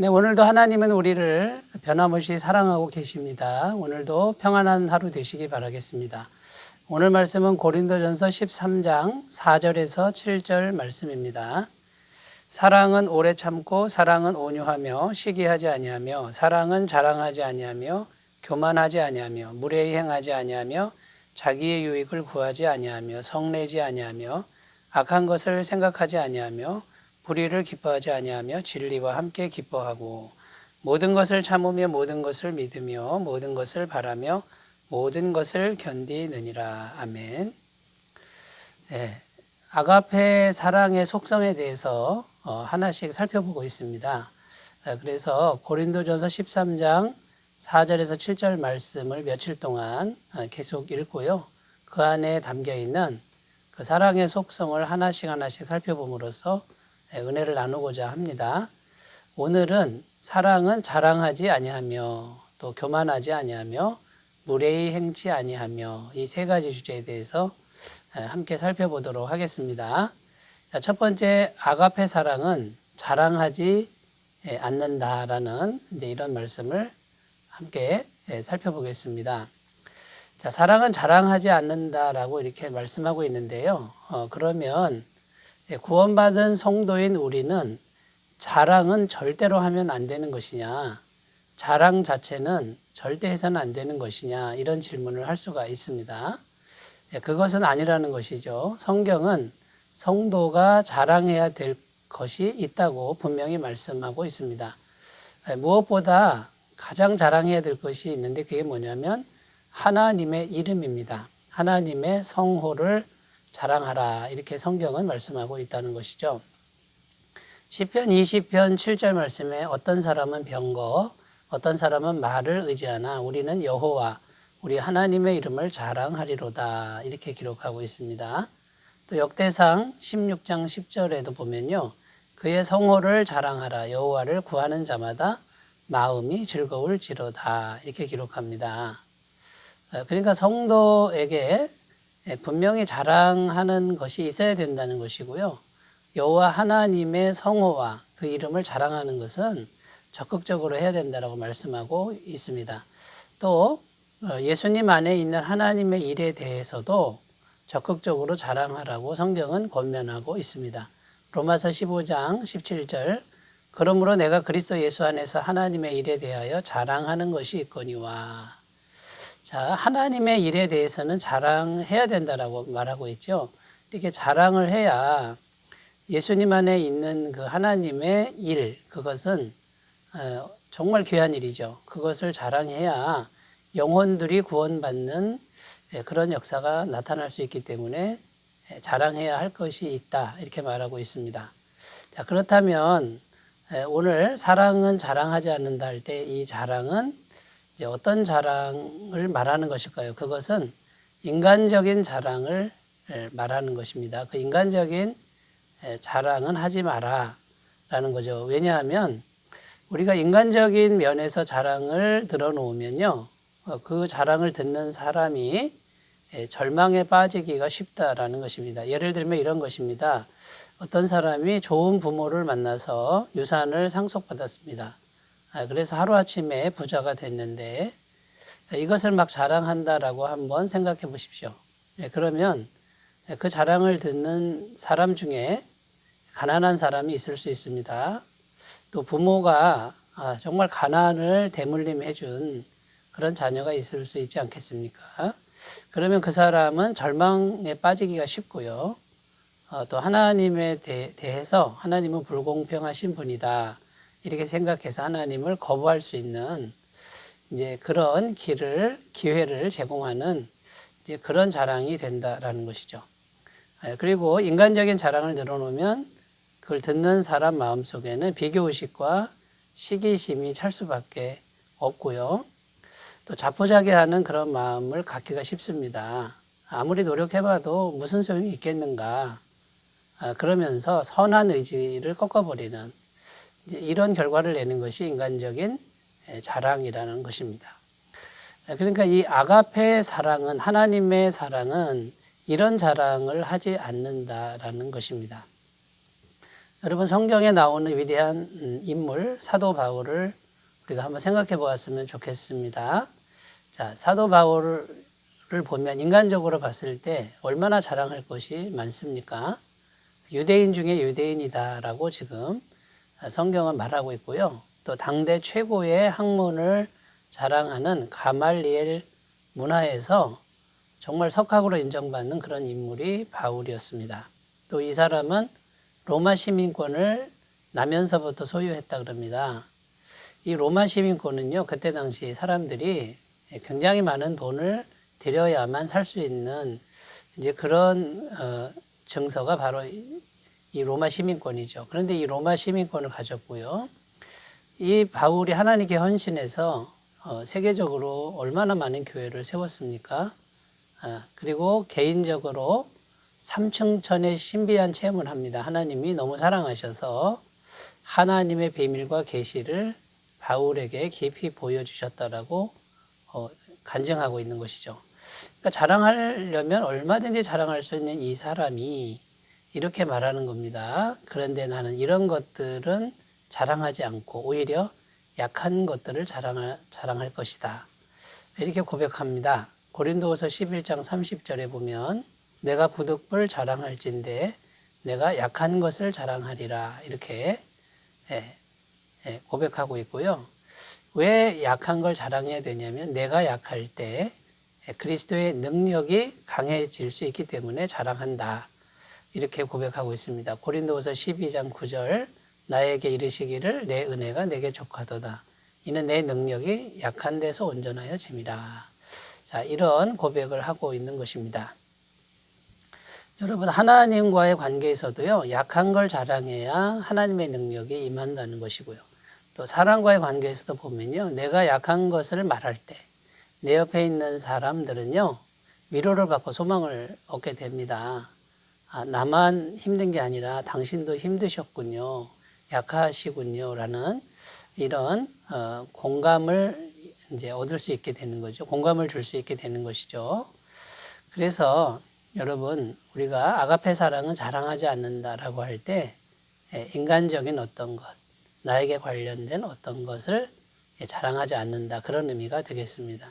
네, 오늘도 하나님은 우리를 변함없이 사랑하고 계십니다. 오늘도 평안한 하루 되시기 바라겠습니다. 오늘 말씀은 고린도전서 13장 4절에서 7절 말씀입니다. 사랑은 오래 참고 사랑은 온유하며 시기하지 아니하며 사랑은 자랑하지 아니하며 교만하지 아니하며 무례히 행하지 아니하며 자기의 유익을 구하지 아니하며 성내지 아니하며 악한 것을 생각하지 아니하며 불의를 기뻐하지 아니하며 진리와 함께 기뻐하고 모든 것을 참으며 모든 것을 믿으며 모든 것을 바라며 모든 것을 견디느니라 아멘. 네, 아가페 사랑의 속성에 대해서 어, 하나씩 살펴보고 있습니다. 어, 그래서 고린도전서 13장 4절에서 7절 말씀을 며칠 동안 어, 계속 읽고요. 그 안에 담겨 있는 그 사랑의 속성을 하나씩 하나씩 살펴봄으로써 예, 은혜를 나누고자 합니다. 오늘은 사랑은 자랑하지 아니하며 또 교만하지 아니하며 무례히 행치 아니하며 이 세 가지 주제에 대해서 예, 함께 살펴보도록 하겠습니다. 자, 첫 번째 아가페 사랑은 자랑하지 예, 않는다라는 이제 이런 말씀을 함께 살펴보겠습니다. 자, 사랑은 자랑하지 않는다라고 이렇게 말씀하고 있는데요. 어, 그러면 구원받은 성도인 우리는 자랑은 절대로 하면 안 되는 것이냐, 자랑 자체는 절대 해서는 안 되는 것이냐, 이런 질문을 할 수가 있습니다. 그것은 아니라는 것이죠. 성경은 성도가 자랑해야 될 것이 있다고 분명히 말씀하고 있습니다. 무엇보다 가장 자랑해야 될 것이 있는데 그게 뭐냐면 하나님의 이름입니다. 하나님의 성호를 자랑하라 이렇게 성경은 말씀하고 있다는 것이죠. 시편 20편 7절 말씀에 어떤 사람은 병거 어떤 사람은 말을 의지하나 우리는 여호와 우리 하나님의 이름을 자랑하리로다 이렇게 기록하고 있습니다. 또 역대상 16장 10절에도 보면요. 그의 성호를 자랑하라 여호와를 구하는 자마다 마음이 즐거울지로다 이렇게 기록합니다. 어, 그러니까 성도에게 분명히 자랑하는 것이 있어야 된다는 것이고요. 여호와 하나님의 성호와 그 이름을 자랑하는 것은 적극적으로 해야 된다라고 말씀하고 있습니다. 또 어, 예수님 안에 있는 하나님의 일에 대해서도 적극적으로 자랑하라고 성경은 권면하고 있습니다. 로마서 15장 17절 그러므로 내가 그리스도 예수 안에서 하나님의 일에 대하여 자랑하는 것이 있거니와 자, 하나님의 일에 대해서는 자랑해야 된다라고 말하고 있죠. 이렇게 자랑을 해야 예수님 안에 있는 그 하나님의 일, 그것은 어, 정말 귀한 일이죠. 그것을 자랑해야 영혼들이 구원받는 예, 그런 역사가 나타날 수 있기 때문에 예, 자랑해야 할 것이 있다. 이렇게 말하고 있습니다. 자, 그렇다면 예, 오늘 사랑은 자랑하지 않는다 할 때 이 자랑은 이제 어떤 자랑을 말하는 것일까요? 그것은 인간적인 자랑을 말하는 것입니다. 그 인간적인 자랑은 하지 마라 라는 거죠. 왜냐하면 우리가 인간적인 면에서 자랑을 드러놓으면요. 어, 그 자랑을 듣는 사람이 절망에 빠지기가 쉽다라는 것입니다. 예를 들면 이런 것입니다. 어떤 사람이 좋은 부모를 만나서 유산을 상속받았습니다. 아, 그래서 하루아침에 부자가 됐는데 이것을 막 자랑한다라고 한번 생각해 보십시오. 예, 그러면 그 자랑을 듣는 사람 중에 가난한 사람이 있을 수 있습니다. 또 부모가 아, 정말 가난을 대물림해 준 그런 자녀가 있을 수 있지 않겠습니까? 그러면 그 사람은 절망에 빠지기가 쉽고요. 어, 또 하나님에 대 해서 하나님은 불공평하신 분이다. 이렇게 생각해서 하나님을 거부할 수 있는 이제 그런 길을 기회를 제공하는 이제 그런 자랑이 된다라는 것이죠. 예, 그리고 인간적인 자랑을 늘어놓으면 그걸 듣는 사람 마음 속에는 비교 의식과 시기심이 찰 수밖에 없고요. 또 자포자기하는 그런 마음을 갖기가 쉽습니다. 아무리 노력해봐도 무슨 소용이 있겠는가. 아, 그러면서 선한 의지를 꺾어버리는 이런 결과를 내는 것이 인간적인 자랑이라는 것입니다. 그러니까 이 아가페 사랑은 하나님의 사랑은 이런 자랑을 하지 않는다라는 것입니다. 여러분 성경에 나오는 위대한 음, 인물 사도 바울을 우리가 한번 생각해 보았으면 좋겠습니다. 자, 사도 바울을 보면 인간적으로 봤을 때 얼마나 자랑할 것이 많습니까? 유대인 중에 유대인이다라고 지금 성경은 말하고 있고요. 또 당대 최고의 학문을 자랑하는 가말리엘 문화에서 정말 석학으로 인정받는 그런 인물이 바울이었습니다. 또 이 사람은 로마 시민권을 나면서부터 소유했다 그럽니다. 이 로마 시민권은요, 그때 당시 사람들이 굉장히 많은 돈을 들여야만 살 수 있는 이제 그런 어, 증서가 바로 이, 이 로마 시민권이죠. 그런데 이 로마 시민권을 가졌고요. 이 바울이 하나님께 헌신해서 어, 세계적으로 얼마나 많은 교회를 세웠습니까? 아, 그리고 개인적으로 삼층천의 신비한 체험을 합니다. 하나님이 너무 사랑하셔서 하나님의 비밀과 계시를 바울에게 깊이 보여주셨다라고 어, 간증하고 있는 것이죠. 그러니까 자랑하려면 얼마든지 자랑할 수 있는 이 사람이 이렇게 말하는 겁니다. 그런데 나는 이런 것들은 자랑하지 않고 오히려 약한 것들을 자랑할, 자랑할 것이다. 이렇게 고백합니다. 고린도후서 11장 30절에 보면 내가 부득불 자랑할진대 내가 약한 것을 자랑하리라 이렇게 예, 예, 고백하고 있고요. 왜 약한 걸 자랑해야 되냐면 내가 약할 때 예, 그리스도의 능력이 강해질 수 있기 때문에 자랑한다. 이렇게 고백하고 있습니다. 고린도후서 12장 9절 나에게 이르시기를 내 은혜가 내게 족하도다. 이는 내 능력이 약한 데서 온전하여 짐이라. 자, 이런 고백을 하고 있는 것입니다. 여러분, 하나님과의 관계에서도요, 약한 걸 자랑해야 하나님의 능력이 임한다는 것이고요. 또 사람과의 관계에서도 보면요, 내가 약한 것을 말할 때, 내 옆에 있는 사람들은요, 위로를 받고 소망을 얻게 됩니다. 아, 나만 힘든 게 아니라 당신도 힘드셨군요. 약하시군요. 라는 이런 어, 공감을 이제 얻을 수 있게 되는 거죠. 공감을 줄 수 있게 되는 것이죠. 그래서 여러분, 우리가 아가페 사랑은 자랑하지 않는다라고 할때 예, 인간적인 어떤 것, 나에게 관련된 어떤 것을 예, 자랑하지 않는다. 그런 의미가 되겠습니다.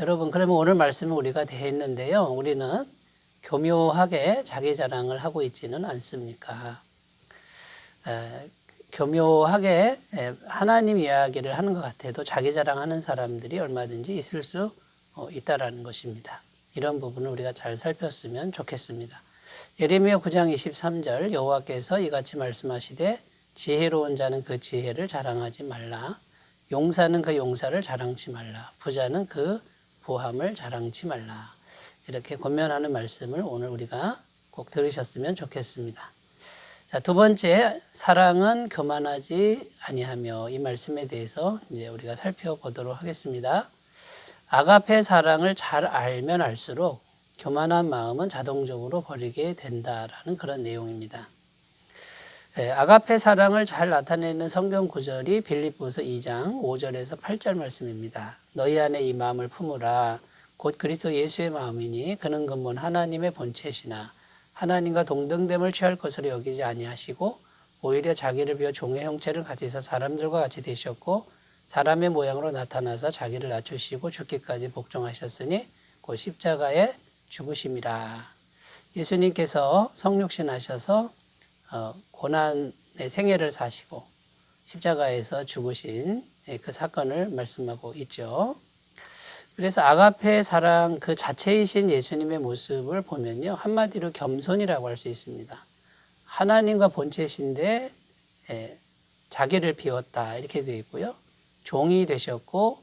여러분, 그러면 오늘 말씀을 우리가 대했는데요. 우리는 교묘하게 자기 자랑을 하고 있지는 않습니까? 에, 교묘하게 에, 하나님 이야기를 하는 것 같아도 자기 자랑하는 사람들이 얼마든지 있을 수 어, 있다라는 것입니다. 이런 부분을 우리가 잘 살폈으면 좋겠습니다. 예레미야 9장 23절 여호와께서 이같이 말씀하시되 지혜로운 자는 그 지혜를 자랑하지 말라 용사는 그 용사를 자랑치 말라 부자는 그 부함을 자랑치 말라 이렇게 권면하는 말씀을 오늘 우리가 꼭 들으셨으면 좋겠습니다. 자, 두 번째, 사랑은 교만하지 아니하며 이 말씀에 대해서 이제 우리가 살펴보도록 하겠습니다. 아가페 사랑을 잘 알면 알수록 교만한 마음은 자동적으로 버리게 된다라는 그런 내용입니다. 예, 아가페 사랑을 잘 나타내는 성경 구절이 빌립보서 2장 5절에서 8절 말씀입니다. 너희 안에 이 마음을 품으라 곧 그리스도 예수의 마음이니 그는 근본 하나님의 본체시나 하나님과 동등됨을 취할 것으로 여기지 아니하시고 오히려 자기를 비워 종의 형체를 가지사 사람들과 같이 되셨고 사람의 모양으로 나타나서 자기를 낮추시고 죽기까지 복종하셨으니 곧 십자가에 죽으심이라. 예수님께서 성육신 하셔서 어, 고난의 생애를 사시고 십자가에서 죽으신 그 사건을 말씀하고 있죠. 그래서 아가페 사랑 그 자체이신 예수님의 모습을 보면요. 한마디로 겸손이라고 할 수 있습니다. 하나님과 본체신데 예, 자기를 비웠다. 이렇게 되어 있고요. 종이 되셨고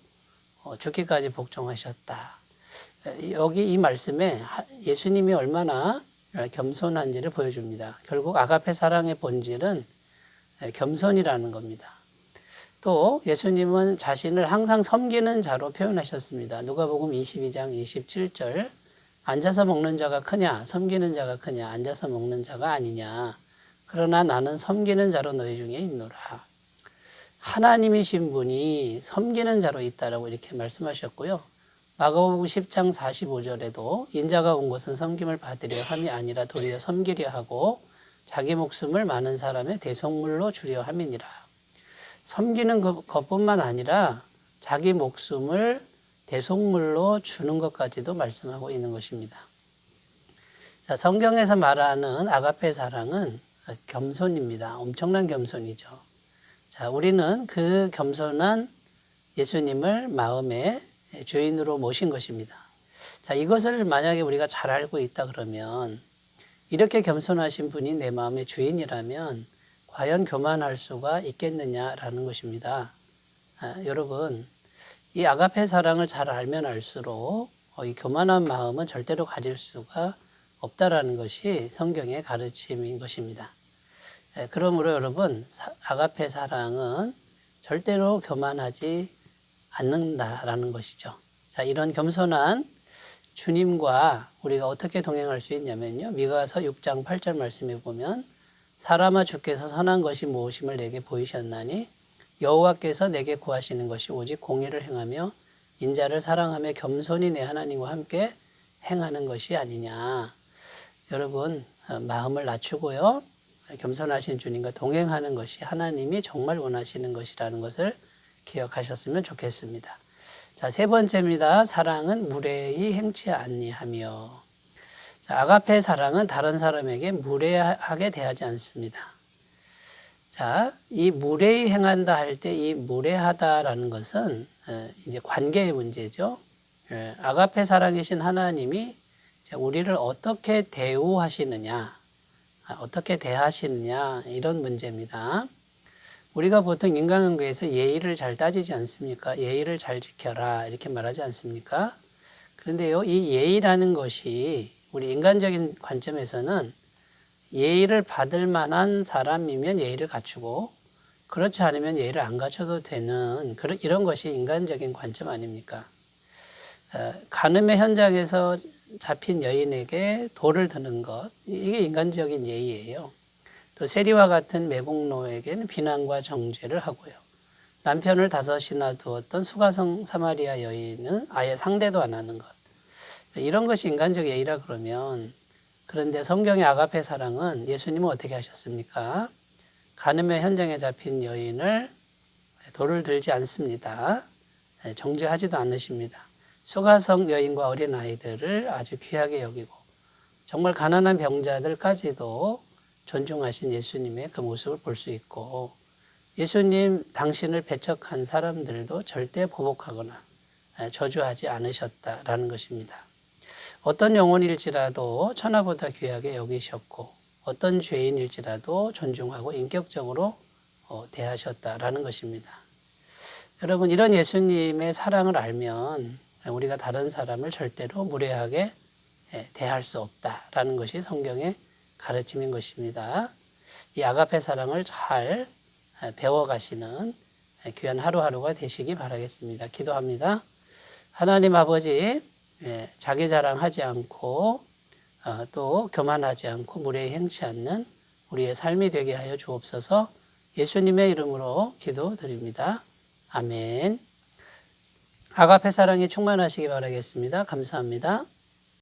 어, 죽기까지 복종하셨다. 여기 이 말씀에 예수님이 얼마나 겸손한지를 보여줍니다. 결국 아가페 사랑의 본질은 겸손이라는 겁니다. 또 예수님은 자신을 항상 섬기는 자로 표현하셨습니다. 누가복음 22장 27절 앉아서 먹는 자가 크냐 섬기는 자가 크냐 앉아서 먹는 자가 아니냐 그러나 나는 섬기는 자로 너희 중에 있노라. 하나님이신 분이 섬기는 자로 있다라고 이렇게 말씀하셨고요. 마가복음 10장 45절에도 인자가 온 것은 섬김을 받으려 함이 아니라 도리어 섬기려 하고 자기 목숨을 많은 사람의 대속물로 주려 함이니라. 섬기는 것- 것뿐만 아니라 자기 목숨을 대속물로 주는 것까지도 말씀하고 있는 것입니다. 자, 성경에서 말하는 아가페 사랑은 겸손입니다. 엄청난 겸손이죠. 자, 우리는 그 겸손한 예수님을 마음의 주인으로 모신 것입니다. 자, 이것을 만약에 우리가 잘 알고 있다 그러면 이렇게 겸손하신 분이 내 마음의 주인이라면 과연 교만할 수가 있겠느냐라는 것입니다. 아, 여러분, 이 아가페 사랑을 잘 알면 알수록 어, 이 교만한 마음은 절대로 가질 수가 없다라는 것이 성경의 가르침인 것입니다. 예, 그러므로 여러분, 사- 아가페 사랑은 절대로 교만하지 않는다라는 것이죠. 자, 이런 겸손한 주님과 우리가 어떻게 동행할 수 있냐면요. 미가서 6장 8절 말씀에 보면 사람아 주께서 선한 것이 무엇임을 내게 보이셨나니 여호와께서 내게 구하시는 것이 오직 공의를 행하며 인자를 사랑하며 겸손히 내 하나님과 함께 행하는 것이 아니냐. 여러분 어, 마음을 낮추고요. 겸손하신 주님과 동행하는 것이 하나님이 정말 원하시는 것이라는 것을 기억하셨으면 좋겠습니다. 자, 세 번째입니다. 사랑은 무례히 행치 아니하며. 자, 아가페 사랑은 다른 사람에게 무례하게 대하지 않습니다. 자, 이 무례히 행한다 할 때 이 무례하다라는 것은 에, 이제 관계의 문제죠. 에, 아가페 사랑이신 하나님이 우리를 어떻게 대우하시느냐, 아, 어떻게 대하시느냐 이런 문제입니다. 우리가 보통 인간관계에서 예의를 잘 따지지 않습니까? 예의를 잘 지켜라 이렇게 말하지 않습니까? 그런데요, 이 예의라는 것이 우리 인간적인 관점에서는 예의를 받을 만한 사람이면 예의를 갖추고 그렇지 않으면 예의를 안 갖춰도 되는 그런 이런 것이 인간적인 관점 아닙니까? 어, 간음의 현장에서 잡힌 여인에게 돌을 드는 것 이게 인간적인 예의예요. 또 세리와 같은 매국노에게는 비난과 정죄를 하고요. 남편을 다섯이나 두었던 수가성 사마리아 여인은 아예 상대도 안 하는 것. 이런 것이 인간적 예의라 그러면 그런데 성경의 아가페 사랑은 예수님은 어떻게 하셨습니까? 간음의 현장에 잡힌 여인을 돌을 들지 않습니다. 정죄하지도 않으십니다. 수가성 여인과 어린 아이들을 아주 귀하게 여기고 정말 가난한 병자들까지도 존중하신 예수님의 그 모습을 볼 수 있고 예수님 당신을 배척한 사람들도 절대 보복하거나 저주하지 않으셨다라는 것입니다. 어떤 영혼일지라도 천하보다 귀하게 여기셨고 어떤 죄인일지라도 존중하고 인격적으로 어, 대하셨다라는 것입니다. 여러분 이런 예수님의 사랑을 알면 우리가 다른 사람을 절대로 무례하게 예, 대할 수 없다라는 것이 성경의 가르침인 것입니다. 이 아가페 사랑을 잘 배워가시는 귀한 하루하루가 되시기 바라겠습니다. 기도합니다. 하나님 아버지, 예, 자기 자랑하지 않고 어, 또 교만하지 않고 무례히 행치 않는 우리의 삶이 되게 하여 주옵소서 예수님의 이름으로 기도드립니다. 아멘. 아가페 사랑이 충만하시기 바라겠습니다. 감사합니다.